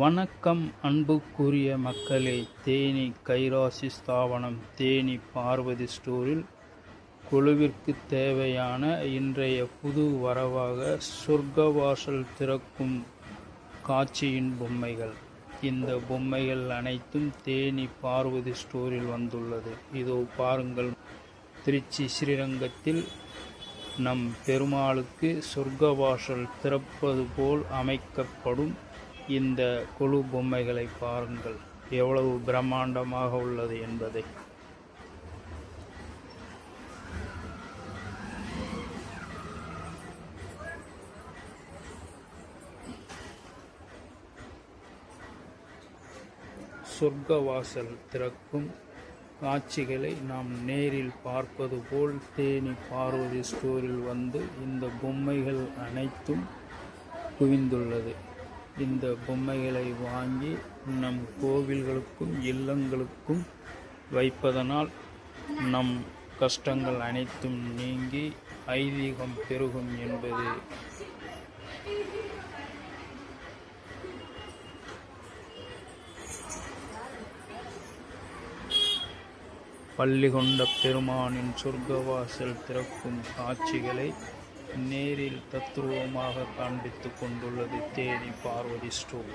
வணக்கம் அன்புக்குரிய மக்களே தேனி கைராசி ஸ்தாபனம் தேனி பார்வதி ஸ்டோரில் குழுவிற்கு தேவையான இன்றைய புது வரவாக சொர்க்கவாசல் திறக்கும் காட்சியின் பொம்மைகள். இந்த பொம்மைகள் அனைத்தும் தேனி பார்வதி ஸ்டோரில் வந்துள்ளது. இதோ பாருங்கள் திருச்சி ஸ்ரீரங்கத்தில் நம் பெருமாளுக்கு சொர்க்கவாசல் திறப்பது போல் அமைக்கப்படும் இந்த குழு பொம்மைகளை பாருங்கள். எவ்வளவு பிரம்மாண்டமாக உள்ளது என்பதை. சொர்க்கவாசல் திறக்கும் காட்சிகளை நாம் நேரில் பார்ப்பது போல் தேனி பார்வதி ஸ்டோரில் வந்து இந்த பொம்மைகள் அனைத்தும் குவிந்துள்ளது. இந்த பொம்மைகளை வாங்கி நம் கோவில்களுக்கும் இல்லங்களுக்கும் வைப்பதனால் நம் கஷ்டங்கள் அனைத்தும் நீங்கி ஐதீகம் பெருகும் என்பது. பள்ளிகொண்ட பெருமானின் சொர்க்கவாசல் திறக்கும் காட்சிகளை நேரில் தத்ரூபமாக காண்பித்துக் கொண்டுள்ளது தேனி பார்வதி ஸ்டோர்